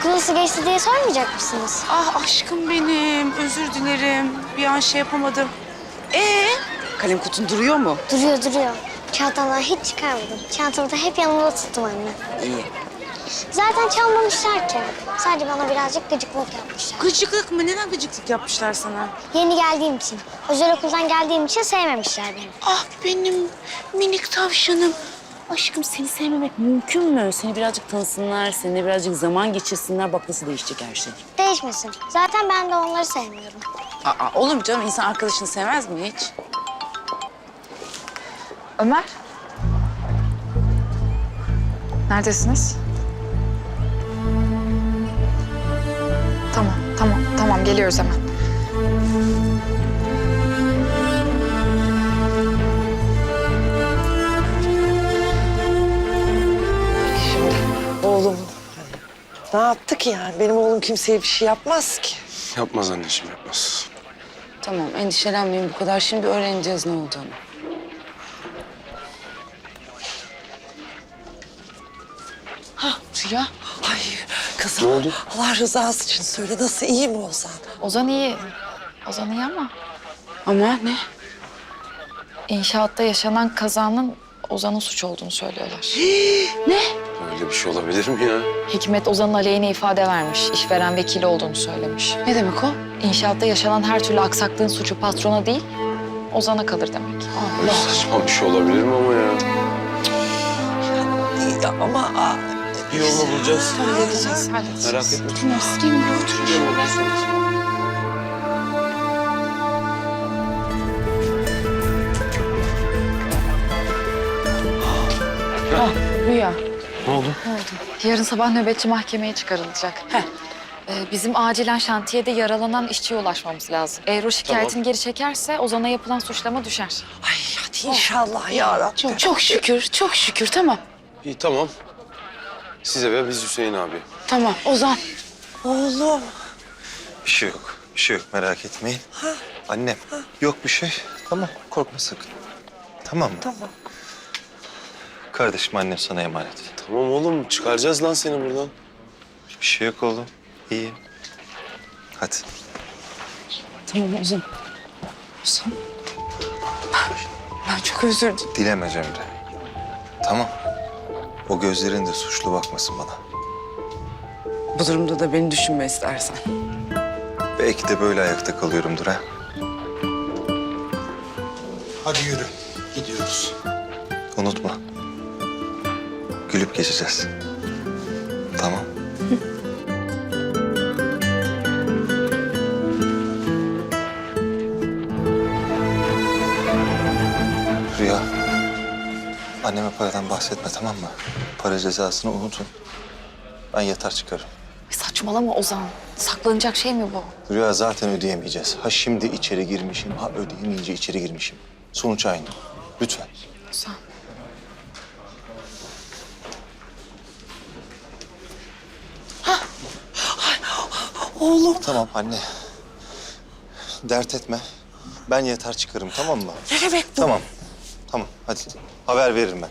Okul nasıl geçti diye sormayacak mısınız? Ah aşkım benim. Özür dilerim. Bir an şey yapamadım. Ee, kalem kutun duruyor mu? Duruyor duruyor. Çantamdan hiç çıkarmadım. Çantamı da hep yanımda tuttum anne. İyi. Zaten çalmamışlar ki. Sadece bana birazcık gıcıklık yapmışlar. Gıcıklık mı? Neden gıcıklık yapmışlar sana? Yeni geldiğim için, özel okuldan geldiğim için sevmemişler beni. Ah benim minik tavşanım. Aşkım seni sevmemek mümkün mü? Seni birazcık tanısınlar, seninle birazcık zaman geçirsinler. Bak nasıl değişecek her şey. Değişmesin. Zaten ben de onları sevmiyorum. Aa, olur mu canım? İnsan arkadaşını sevmez mi hiç? Ömer. Neredesiniz? Tamam, tamam, tamam. Geliyoruz hemen. Oğlum ne yaptı ki yani? Benim oğlum kimseye bir şey yapmaz ki. Yapmaz anneciğim yapmaz. Tamam, endişelenmeyin bu kadar. Şimdi öğreneceğiz ne olduğunu. Hah, Rüya. Ay kızım. Ne oldu? Allah rızası için söyle nasıl iyi mi Ozan? Ozan iyi. Ozan iyi ama Ama ne? inşaatta yaşanan kazanın Ozan'ın suç olduğunu söylüyorlar. Öyle bir şey olabilir mi ya? Hikmet Ozan'ın aleyhine ifade vermiş. İşveren vekili olduğunu söylemiş. Ne demek o? İnşaatta yaşanan her türlü aksaklığın suçu patrona değil, Ozan'a kalır demek. Saçma bir şey olabilir mi ama ya? İyi ama aa, Bir yolunu bulacağız. Halledeceğiz, halledeceğiz. Merak etme. Rüya. Ne oldu? Yarın sabah nöbetçi mahkemeye çıkarılacak. Heh. Ee, bizim acilen şantiyede yaralanan işçiye ulaşmamız lazım. Eğer o şikayetini geri çekerse Ozan'a yapılan suçlama düşer. ay hadi inşallah ya Rabbi. Çok, çok şükür, çok şükür. Tamam, İyi tamam. Size ve biz Hüseyin abi. tamam. Ozan. Oğlum. Bir şey yok. Bir şey yok merak etmeyin. Annem yok bir şey. Tamam korkma sakın. Tamam mı? Tamam. Kardeşim annem sana emanet. Tamam oğlum çıkaracağız lan seni buradan. Bir şey yok oğlum. İyiyim. Hadi. Tamam Ozan. Ozan. Ben çok özür dilerim. Dileme Cemre. Tamam. O gözlerin de suçlu bakmasın bana. Bu durumda da beni düşünme istersen. Belki de böyle ayakta kalıyorumdur ha. Hadi yürü. Gidiyoruz. Unutma. Gülüp geçeceğiz. Tamam. Rüya. Anneme paradan bahsetme tamam mı? Para cezasını unutun. Ben yatar çıkarım. Saçmalama Ozan. Saklanacak şey mi bu? Rüya zaten ödeyemeyeceğiz. Ha şimdi içeri girmişim, ha ödeyemeyince içeri girmişim. Sonuç aynı. Lütfen. Oğlum. Tamam anne. Dert etme. Ben yatar çıkarım tamam mı? Ne demek bu? Tamam. Tamam hadi. Haber veririm ben.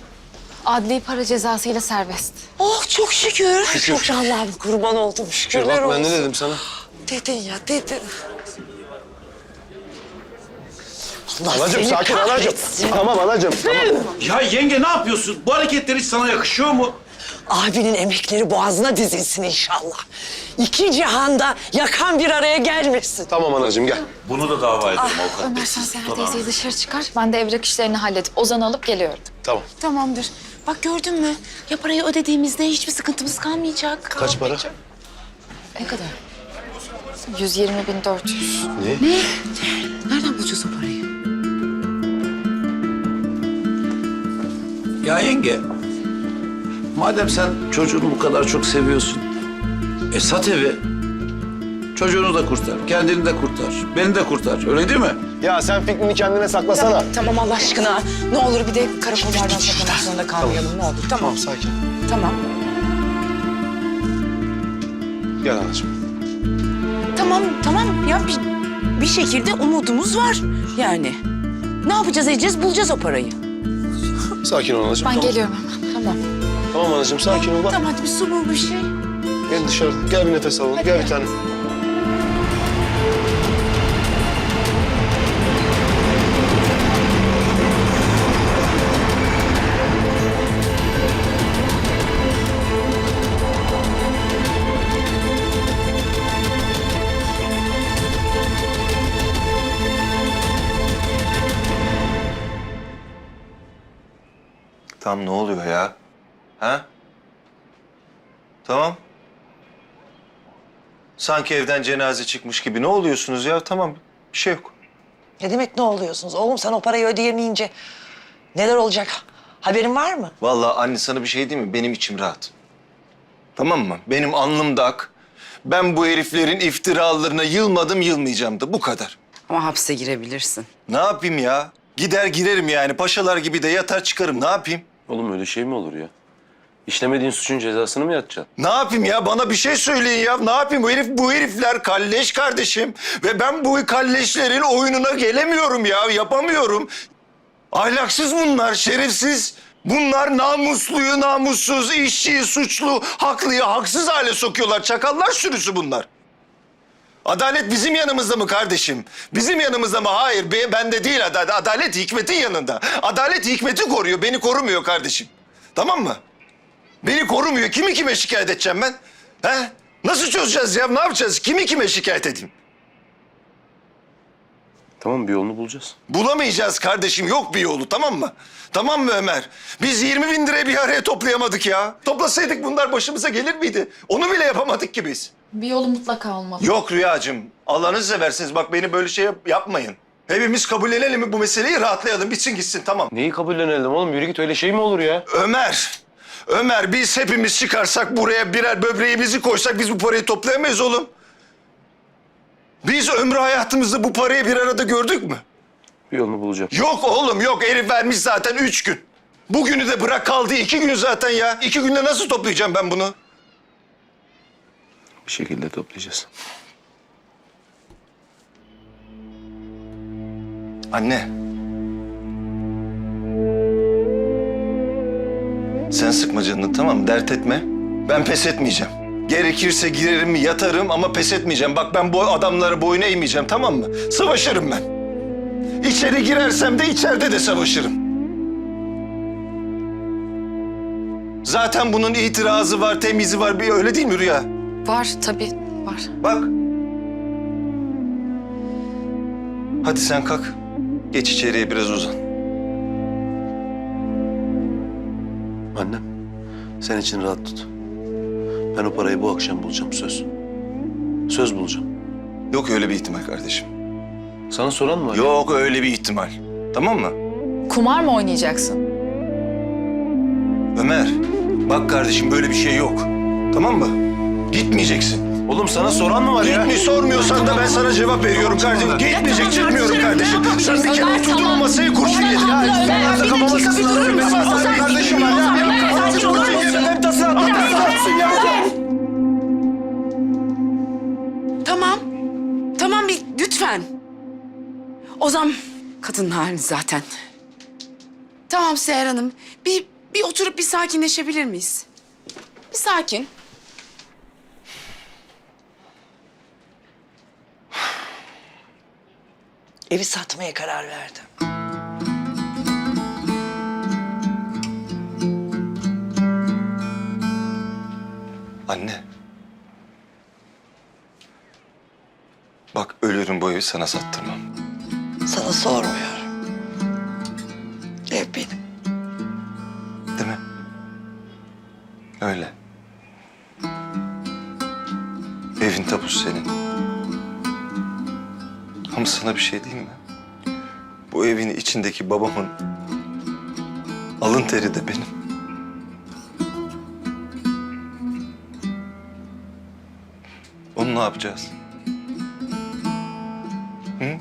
Adli para cezasıyla serbest. Oh çok şükür. Çok Allah'ım kurban oldum Şükür şükürler bak ben ne olsun. dedim sana? Dedin ya dedin. Allah Anacığım sakin anacığım. Tamam anacığım. Tamam. Ya yenge ne yapıyorsun? Bu hareketler hiç sana yakışıyor mu? Abinin emekleri boğazına dizilsin inşallah. İki cihanda yakan bir araya gelmesin. Tamam anacığım gel. Bunu da dava ederim avukat Ömer sen Seher teyzeyi dışarı çıkar. Ben de evrak işlerini halledip Ozan'ı alıp geliyorum. Tamam. Tamamdır. Bak gördün mü? Ya parayı ödediğimizde hiçbir sıkıntımız kalmayacak. Kaç para? Ne kadar? 120 bin 400. Nereden bulacağız o parayı? Ya yenge, madem sen çocuğunu bu kadar çok seviyorsun, e sat evi. Çocuğunu da kurtar, kendini de kurtar, beni de kurtar. Öyle değil mi? Ya sen fikrini kendine saklasana. Tamam Allah aşkına. Ne olur bir de karakollardan saklamak zorunda kalmayalım. Ne olur. Tamam. sakin. Tamam. Gel anacığım. Tamam, tamam. Ya bir, bir şekilde umudumuz var yani. Ne yapacağız edeceğiz? Bulacağız o parayı. Sakin ol anacığım. Ben tamam. geliyorum hemen. Tamam. Tamam anacığım sakin ol. Bak. Tamam hadi bir su bul bir şey. Gel dışarı. Gel bir nefes alalım. Gel bir tane. Tam ne oluyor ya? Ha? Tamam. Sanki evden cenaze çıkmış gibi. Ne oluyorsunuz ya? Tamam. Bir şey yok. Ne demek ne oluyorsunuz? Oğlum sen o parayı ödeyemeyince neler olacak? Haberin var mı? Vallahi anne sana bir şey diyeyim mi? Benim içim rahat. Tamam mı? Benim alnım da ak. Ben bu heriflerin iftiralarına yılmadım, yılmayacağım da. Bu kadar. Ama hapse girebilirsin. Ne yapayım ya? Gider girerim yani. Paşalar gibi de yatar çıkarım. Ne yapayım? Oğlum öyle şey mi olur ya? İşlemediğin suçun cezasını mı yatacaksın? Ne yapayım ya? Bana bir şey söyleyin ya. Ne yapayım? Bu herif, bu herifler kalleş kardeşim. Ve ben bu kalleşlerin oyununa gelemiyorum ya. Yapamıyorum. Ahlaksız bunlar, şerefsiz. Bunlar namusluyu namussuz, işçiyi suçlu, haklıyı haksız hale sokuyorlar. Çakallar sürüsü bunlar. Adalet bizim yanımızda mı kardeşim? Bizim yanımızda mı? Hayır, be- bende değil adalet. Adalet hikmetin yanında. Adalet hikmeti koruyor, beni korumuyor kardeşim. Tamam mı? Beni korumuyor. Kimi kime şikayet edeceğim ben? He? Nasıl çözeceğiz ya? Ne yapacağız? Kimi kime şikayet edeyim? Tamam bir yolunu bulacağız. Bulamayacağız kardeşim. Yok bir yolu tamam mı? Tamam mı Ömer? Biz 20 bin lirayı bir araya toplayamadık ya. Toplasaydık bunlar başımıza gelir miydi? Onu bile yapamadık ki biz. Bir yolu mutlaka olmalı. Yok Rüyacığım. Allah'ınızı seversiniz. Bak beni böyle şey yap- yapmayın. Hepimiz kabullenelim mi bu meseleyi? Rahatlayalım. Bitsin gitsin tamam. Neyi kabullenelim oğlum? Yürü git öyle şey mi olur ya? Ömer. Ömer biz hepimiz çıkarsak buraya birer böbreğimizi koysak biz bu parayı toplayamayız oğlum. Biz ömrü hayatımızda bu parayı bir arada gördük mü? Bir yolunu bulacağım. Yok oğlum yok. Herif vermiş zaten üç gün. Bugünü de bırak kaldı iki gün zaten ya. İki günde nasıl toplayacağım ben bunu? Bir şekilde toplayacağız. Anne. Sen sıkma canını tamam mı? Dert etme. Ben pes etmeyeceğim. Gerekirse girerim yatarım ama pes etmeyeceğim. Bak ben bu adamlara boyun eğmeyeceğim tamam mı? Savaşırım ben. İçeri girersem de içeride de savaşırım. Zaten bunun itirazı var, temizi var. Bir öyle değil mi Rüya? Var tabii var. Bak. Hadi sen kalk. Geç içeriye biraz uzan. Annem sen için rahat tut. Ben o parayı bu akşam bulacağım söz. Söz bulacağım. Yok öyle bir ihtimal kardeşim. Sana soran mı var? Yok öyle bir ihtimal. Tamam mı? Kumar mı oynayacaksın? Ömer, bak kardeşim böyle bir şey yok. Tamam mı? Gitmeyeceksin. Oğlum sana soran mı var ya? Gitme sormuyorsan da ben sana cevap veriyorum kardeşim. Gitmeyecek çekmiyorum kardeşim. Sen bir kere oturdun o masaya kurşun yedin. Ya sen de kafama sıkıntı kardeşim var ya. Hep tasını atlatsın ya. Tamam. Tamam bir lütfen. Ozan kadın halini zaten. Tamam Seher Hanım. Bir, bir oturup bir sakinleşebilir miyiz? Bir sakin. Evi satmaya karar verdim. Anne. Bak ölürüm bu evi sana sattırmam. Sana sormuyorum. Ev benim. Değil mi? Öyle. Evin tapusu senin. Ama sana bir şey diyeyim mi? Bu evin içindeki babamın alın teri de benim. Onu ne yapacağız? Hı?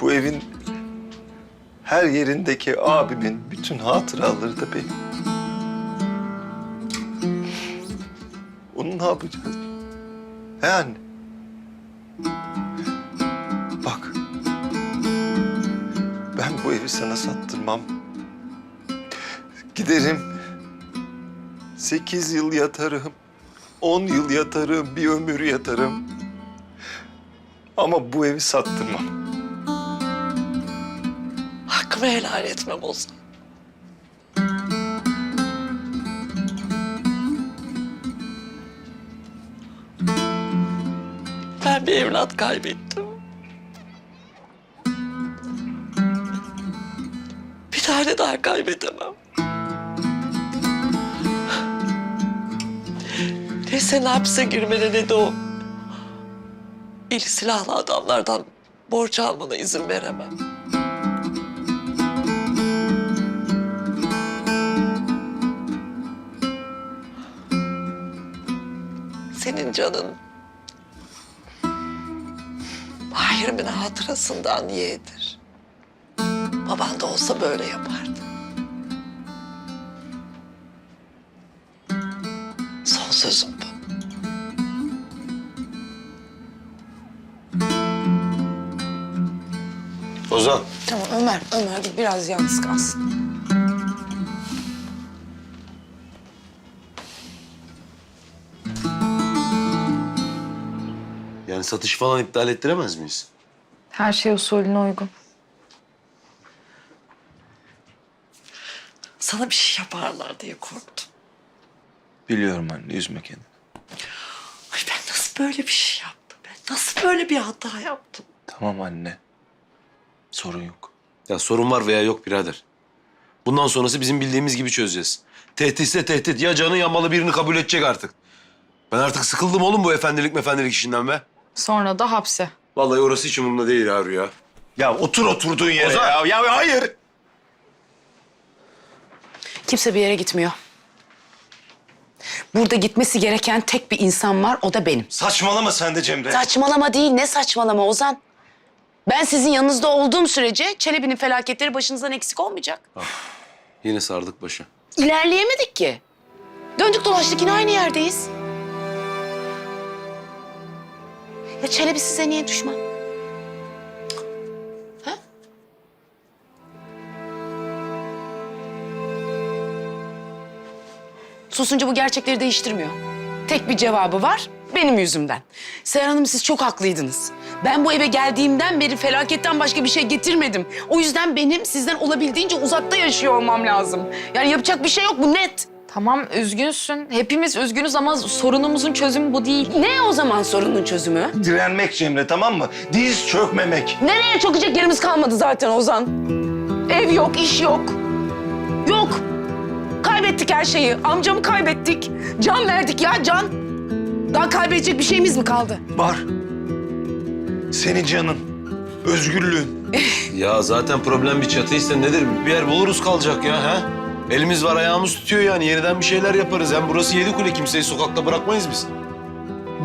Bu evin her yerindeki abimin bütün hatıraları da benim. Onu ne yapacağız? He anne? Ben bu evi sana sattırmam. Giderim. sekiz yıl yatarım. On yıl yatarım, bir ömür yatarım. Ama bu evi sattırmam. Hakkımı helal etmem Ozan. Ben bir evlat kaybettim. Tane daha kaybedemem. Ne sen hapse girmene ne de o eli silahlı adamlardan borç almana izin veremem. Senin canın Mahir'imin hatırasından yeğdir. Baban da olsa böyle yapardı. Son sözüm bu. Ozan. Tamam Ömer, Ömer biraz yalnız kalsın. Yani satış falan iptal ettiremez miyiz? Her şey usulüne uygun. Sana bir şey yaparlar diye korktum. Biliyorum anne, üzme kendini. Ay ben nasıl böyle bir şey yaptım? Ben nasıl böyle bir hata yaptım? Tamam anne. Sorun yok. Ya sorun var veya yok birader. Bundan sonrası bizim bildiğimiz gibi çözeceğiz. Tehditse tehdit. Ya canı yanmalı birini kabul edecek artık. Ben artık sıkıldım oğlum bu efendilik mefendilik işinden be. Sonra da hapse. Vallahi orası hiç umurumda değil ya Rüya. Ya otur oturduğun yere Ozan! ya. Ya hayır. Kimse bir yere gitmiyor. Burada gitmesi gereken tek bir insan var, o da benim. Saçmalama sen de Cemre. Saçmalama değil, ne saçmalama Ozan? Ben sizin yanınızda olduğum sürece Çelebi'nin felaketleri başınızdan eksik olmayacak. Yine sardık başı. İlerleyemedik ki. Döndük dolaştık yine aynı yerdeyiz. Ya Çelebi size niye düşman? Susunca bu gerçekleri değiştirmiyor. Tek bir cevabı var, benim yüzümden. Seher Hanım siz çok haklıydınız. Ben bu eve geldiğimden beri felaketten başka bir şey getirmedim. O yüzden benim sizden olabildiğince uzakta yaşıyor olmam lazım. Yani yapacak bir şey yok, bu net. Tamam üzgünsün. Hepimiz üzgünüz ama sorunumuzun çözümü bu değil. Ne o zaman sorunun çözümü? Direnmek Cemre tamam mı? Diz çökmemek. Nereye çökecek yerimiz kalmadı zaten Ozan. Ev yok, iş yok. Kaybettik her şeyi. Amcamı kaybettik. Can verdik ya can. Daha kaybedecek bir şeyimiz mi kaldı? Var. Senin canın. Özgürlüğün. Ya zaten problem bir çatıysa nedir? Bir yer buluruz kalacak ya ha? Elimiz var ayağımız tutuyor yani yeniden bir şeyler yaparız. Hem burası yedi kule kimseyi sokakta bırakmayız biz.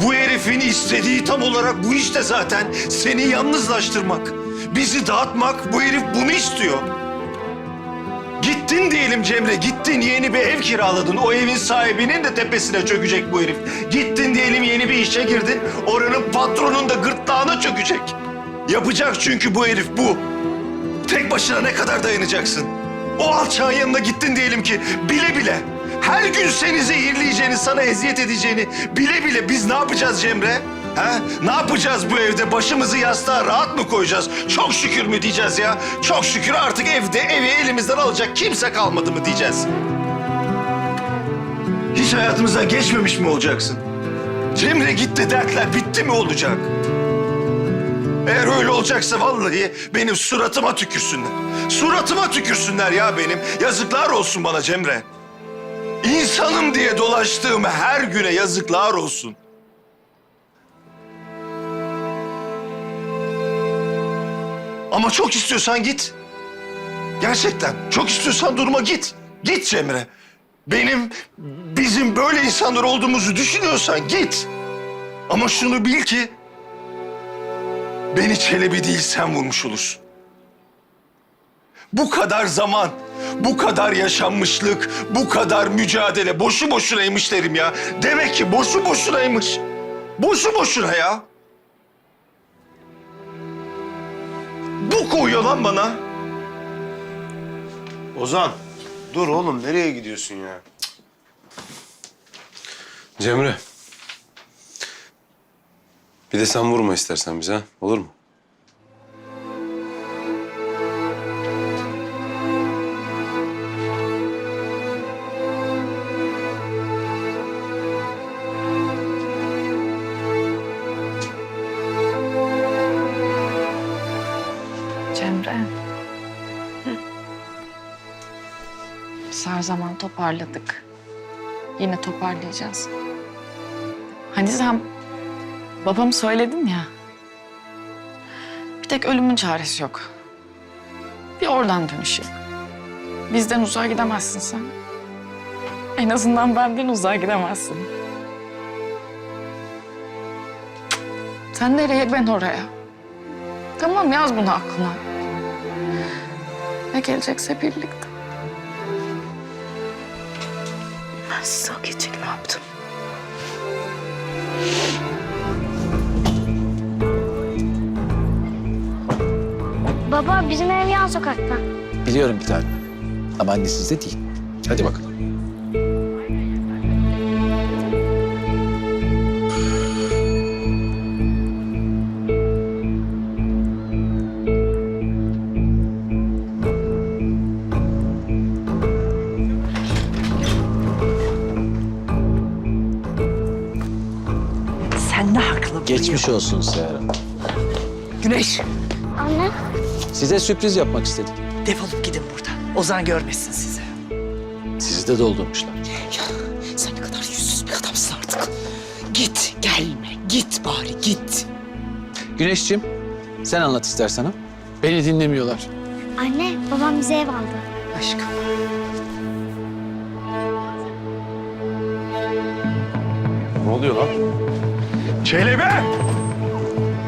Bu herifin istediği tam olarak bu işte zaten. Seni yalnızlaştırmak. Bizi dağıtmak. Bu herif bunu istiyor. Gittin diyelim Cemre, gittin yeni bir ev kiraladın. O evin sahibinin de tepesine çökecek bu herif. Gittin diyelim yeni bir işe girdin. Oranın patronun da gırtlağına çökecek. Yapacak çünkü bu herif bu. Tek başına ne kadar dayanacaksın? O alçağın yanına gittin diyelim ki bile bile. Her gün seni zehirleyeceğini, sana eziyet edeceğini bile bile biz ne yapacağız Cemre? Ha? Ne yapacağız bu evde? Başımızı yastığa rahat mı koyacağız? Çok şükür mü diyeceğiz ya? Çok şükür artık evde evi elimizden alacak kimse kalmadı mı diyeceğiz? Hiç hayatımızdan geçmemiş mi olacaksın? Cemre gitti dertler bitti mi olacak? Eğer öyle olacaksa vallahi benim suratıma tükürsünler. Suratıma tükürsünler ya benim. Yazıklar olsun bana Cemre. İnsanım diye dolaştığım her güne yazıklar olsun. Ama çok istiyorsan git. Gerçekten çok istiyorsan durma git. Git Cemre. Benim, bizim böyle insanlar olduğumuzu düşünüyorsan git. Ama şunu bil ki Beni Çelebi değil sen vurmuş olursun. Bu kadar zaman, bu kadar yaşanmışlık, bu kadar mücadele boşu boşunaymış derim ya. Demek ki boşu boşunaymış. Boşu boşuna ya. Bu koyuyor lan bana. Ozan dur oğlum nereye gidiyorsun ya? Cemre. Bir de sen vurma istersen bize ha. Olur mu? Her zaman toparladık. Yine toparlayacağız. Hani sen babamı söyledin ya. Bir tek ölümün çaresi yok. Bir oradan dönüş yok. Bizden uzağa gidemezsin sen. En azından benden uzağa gidemezsin. Sen nereye ben oraya. Tamam yaz bunu aklına. Ne gelecekse birlikte. Size hak edecek ne yaptım? Baba bizim ev yan sokakta. Biliyorum bir tane. Ama annesiz de değil. Hadi bakalım. Sen de haklı. Geçmiş olsun Seher Hanım. Güneş Anne Size sürpriz yapmak istedik. defolup gidin buradan. Ozan görmesin sizi. Sizi de doldurmuşlar. Sen ne kadar yüzsüz bir adamsın artık. Git, gelme. Git bari, git. Güneşciğim, sen anlat istersen ha. Beni dinlemiyorlar. anne babam bize ev aldı. Aşkım. Ne oluyor lan? Çelebi!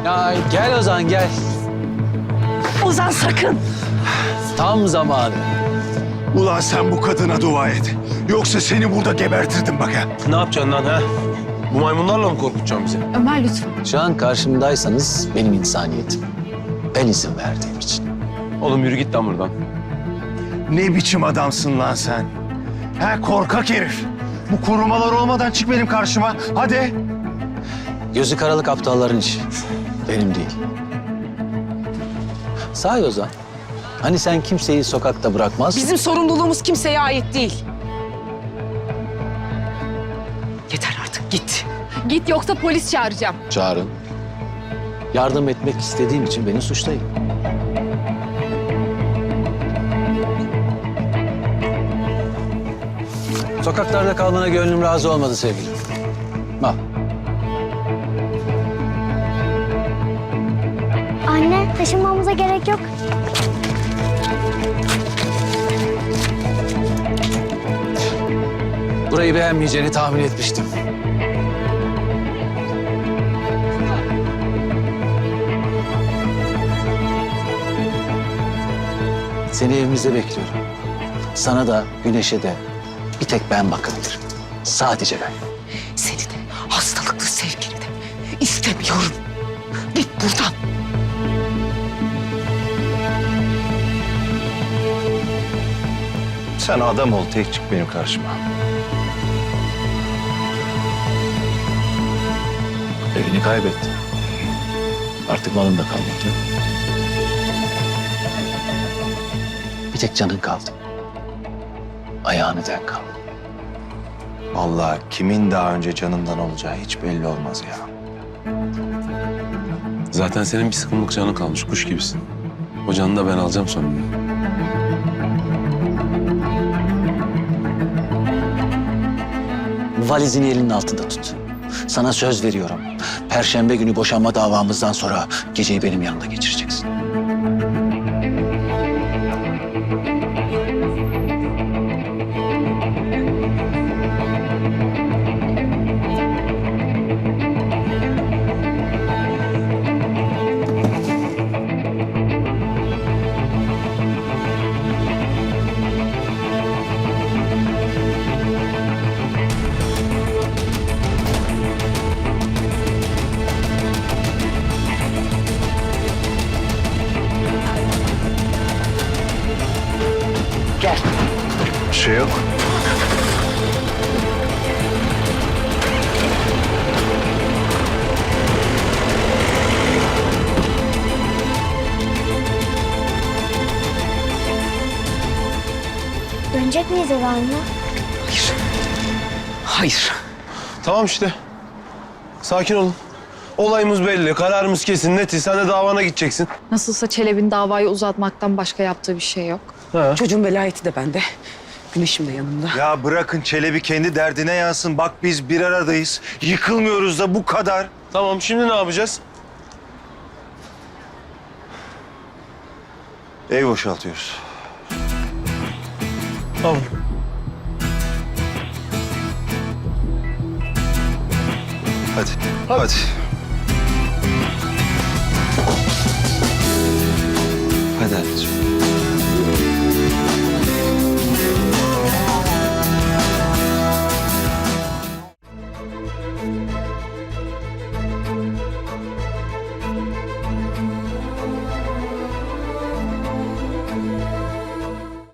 Ya gel Ozan gel. Ozan sakın. Tam zamanı. Ulan sen bu kadına dua et. Yoksa seni burada gebertirdim bak ha. Ne yapacaksın lan ha? Bu maymunlarla mı korkutacaksın bizi? Ömer lütfen. Şu an karşımdaysanız benim insaniyetim. Ben izin verdiğim için. Oğlum yürü git lan buradan. Ne biçim adamsın lan sen? Ha korkak herif. Bu korumalar olmadan çık benim karşıma. Hadi. Gözü karalık aptalların işi. Benim değil. Sahi Ozan. Hani sen kimseyi sokakta bırakmaz? Bizim sorumluluğumuz kimseye ait değil. Yeter artık, git. Git yoksa polis çağıracağım. Çağırın. Yardım etmek istediğim için beni suçlayın. Sokaklarda kalmana gönlüm razı olmadı sevgilim. Taşınmamıza gerek yok. Burayı beğenmeyeceğini tahmin etmiştim. Seni evimizde bekliyorum. Sana da, Güneş'e de bir tek ben bakabilirim. Sadece ben. Seni de, hastalıklı sevgini de istemiyorum. Git buradan. Sen adam ol tek çık benim karşıma. Evini kaybettin. Artık malın da kalmadı. Bir tek canın kaldı. Ayağını denk al. Allah kimin daha önce canından olacağı hiç belli olmaz ya. Zaten senin bir sıkımlık canın kalmış. Kuş gibisin. O canı da ben alacağım sonunda. Valizini elinin altında tut. Sana söz veriyorum. Perşembe günü boşanma davamızdan sonra geceyi benim yanımda geçireceksin. Hayır. Tamam işte. Sakin olun. Olayımız belli, kararımız kesin, netiz. Sen de davana gideceksin. Nasılsa Çelebi'nin davayı uzatmaktan başka yaptığı bir şey yok. Ha. Çocuğun velayeti de bende. Güneşim de yanımda. Ya bırakın Çelebi kendi derdine yansın. Bak biz bir aradayız. Yıkılmıyoruz da bu kadar. Tamam, şimdi ne yapacağız? Ev boşaltıyoruz. Tamam. Hadi. Hadi. Hadi anneciğim.